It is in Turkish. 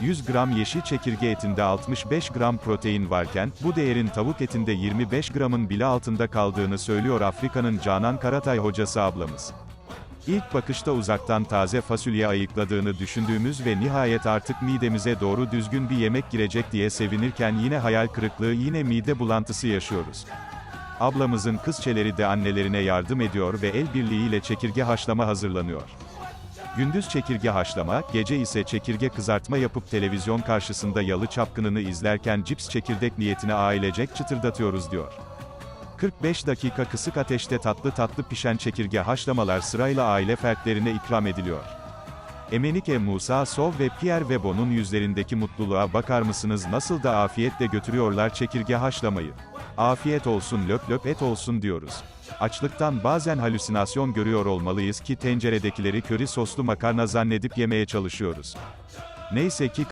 100 gram yeşil çekirge etinde 65 gram protein varken, bu değerin tavuk etinde 25 gramın bile altında kaldığını söylüyor Afrika'nın Canan Karatay hocası ablamız. İlk bakışta uzaktan taze fasulye ayıkladığını düşündüğümüz ve nihayet artık midemize doğru düzgün bir yemek girecek diye sevinirken yine hayal kırıklığı yine mide bulantısı yaşıyoruz. Ablamızın kızçeleri de annelerine yardım ediyor ve el birliğiyle çekirge haşlama hazırlanıyor. Gündüz çekirge haşlama, gece ise çekirge kızartma yapıp televizyon karşısında yalı çapkınını izlerken cips çekirdek niyetine ailecek çıtırdatıyoruz diyor. 45 dakika kısık ateşte tatlı tatlı pişen çekirge haşlamalar sırayla aile fertlerine ikram ediliyor. Emenike Musa Sov ve Pierre Webo'nun yüzlerindeki mutluluğa bakar mısınız nasıl da afiyetle götürüyorlar çekirge haşlamayı. Afiyet olsun löp löp et olsun diyoruz. Açlıktan bazen halüsinasyon görüyor olmalıyız ki tenceredekileri köri soslu makarna zannedip yemeye çalışıyoruz. Neyse ki